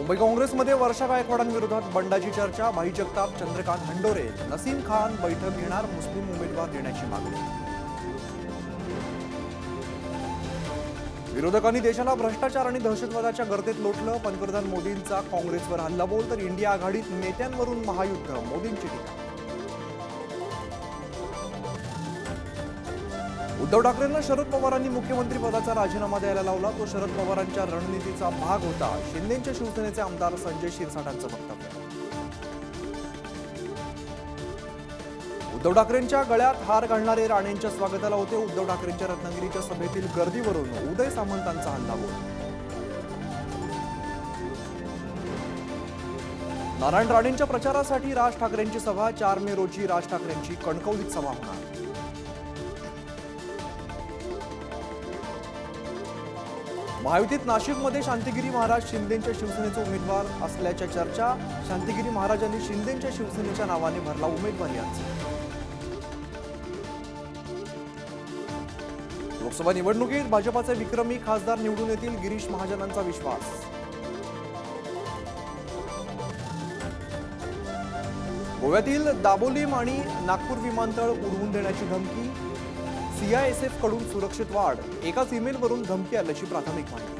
मुंबई काँग्रेसमध्ये वर्षा गायकवाडांविरोधात बंडाची चर्चा भाई जगताप चंद्रकांत हंडोरे नसीम खान बैठक घेणार मुस्लिम उमेदवार देण्याची मागणी. विरोधकांनी देशाला भ्रष्टाचार आणि दहशतवादाच्या गर्दीत लोटलं. पंतप्रधान मोदींचा काँग्रेसवर हल्लाबोल तर इंडिया आघाडीत नेत्यांवरून महायुद्ध मोदींची टीका. उद्धव ठाकरेंना शरद पवारांनी मुख्यमंत्री पदाचा राजीनामा द्यायला लावला. तो शरद पवारांच्या रणनीतीचा भाग होता. शिंदेच्या शिवसेनेचे आमदार संजय शिरसाटांचं वक्तव्य. उद्धव ठाकरेंच्या गळ्यात हार घालणारे राणेंच्या स्वागताला होते. उद्धव ठाकरेंच्या रत्नागिरीच्या सभेतील गर्दीवरून उदय सामंतांचा हल्लाबोल नारायण राणेंच्या प्रचारासाठी राज ठाकरेंची सभा. चार मे रोजी राज ठाकरेंची कणकवलीत सभा होणार. महायुतीत नाशिकमध्ये शांतिगिरी महाराज शिंदेच्या शिवसेनेचे उमेदवार असल्याच्या चर्चा शांतिगिरी महाराजांनी शिंदेच्या शिवसेनेच्या नावाने भरला उमेदवारी अर्ज. लोकसभा निवडणुकीत भाजपाचे विक्रमी खासदार निवडून येतील गिरीश महाजनांचा विश्वास. गोव्यातील दाबोलीम आणि नागपूर विमानतळ उडवून देण्याची धमकी सीआयएसएफकडून सुरक्षित वाढ एकाच ईमेलवरून धमकी आल्याची प्राथमिक माहिती.